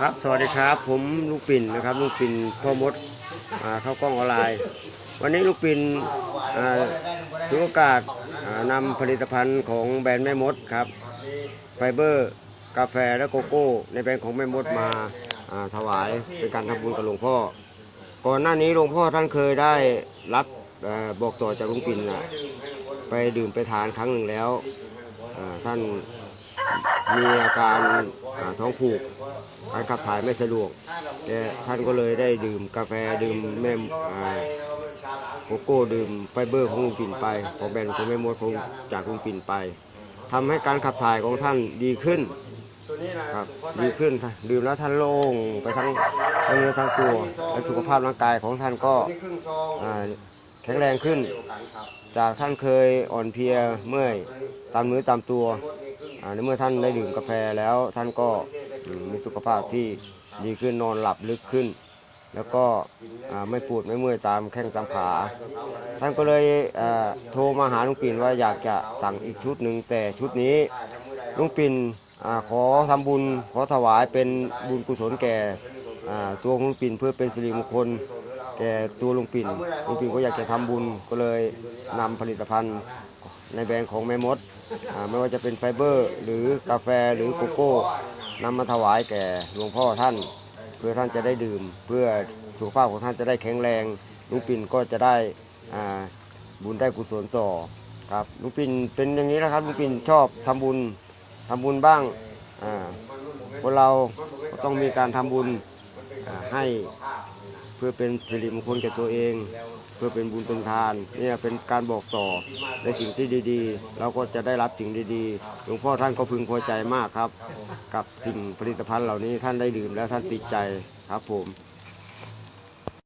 ครับสวัสดีครับ ผมลูกปิ่นนะครับลูกปิ่นพ่อมดอ่าเข้ากล้องออนไลน์วันนี้ลูกปิ่นอ่าถือโอกาสอ่านำผลิตภัณฑ์ของแบรนด์แม่มดครับไฟเบอร์กาแฟและโกโก้ ในแบรนด์ของแม่มดมาอ่าถวายเป็นการทำบุญกับหลวงพ่อ ก่อนหน้านี้หลวงพ่อท่านเคยได้รับอบอกต่อจากลุงปิ่นน่ะไปดื่มไปทานครั้งหนึ่งแล้วอ่าท่านมีอาการ ท้องผูกการขับถ่ายไม่สะดวกแต่ท่านก็เลยได้ดื่มกาแฟดื่มแม่มโกโก้ดื่มไฟเบอร์ของลุงปิ่นไปของแบรนด์ของแม่มดของจากลุงปิ่นไปทำให้การขับถ่ายของท่านดีขึ้นครับดีขึ้นค่ะดื่มแล้วท่านโล่งไปทั้งทั้งเนื้อทั้งตัวและสุขภาพร่างกายของท่านก็แข็งแรงขึ้น จากท่านเคยอ่อนเพลียเมื่อยตามเนื้อตามตัว ในเมื่อท่านได้ดื่มกาแฟแล้วท่านก็มีสุขภาพที่ดีขึ้นนอนหลับลึกขึ้น แล้วก็ไม่ปวดไม่เมื่อยตามแข้งตามขา ท่านก็เลยโทรมาหาลุงปิ่นว่าอยากจะสั่งอีกชุดหนึ่งแต่ชุดนี้ลุงปิ่นอขอทำบุญขอถวายเป็นบุญกุศลแก่ตัวลุงปิ่นเพื่อเป็นสิริมงคลแก่ตัวลุงปิ่นลุงปิ่นก็อยากจะทำบุญก็เลยนำผลิตภัณฑ์ ในแบรนด์ของแม่มดอ่าไม่ว่าจะเป็นไฟเบอร์ หรือกาแฟหรือโกโก้นำมาถวายแก่หลวงพ่อท่าน เพื่อท่านจะได้ดื่ม เพื่อสุขภาพของท่านจะได้แข็งแรงลุงปิ่นก็จะได้บุญได้กุศลต่อครับลุงปิ่นเป็นอย่างนี้นะครับลุงปิ่นชอบทำบุญทำบุญบ้างอ่าคนเราต้องมีการทำบุญให้ เพื่อเป็นสิริมงคลแก่ตัวเอง เพื่อเป็นบุญเป็นทานเนี่ยเป็นการบอกต่อในสิ่งที่ดีๆ เราก็จะได้รับสิ่งดีๆหลวงพ่อท่านก็พึงพอใจมากครับ กับสิ่งผลิตภัณฑ์เหล่านี้ท่านได้ดื่มแล้วท่านติดใจครับผม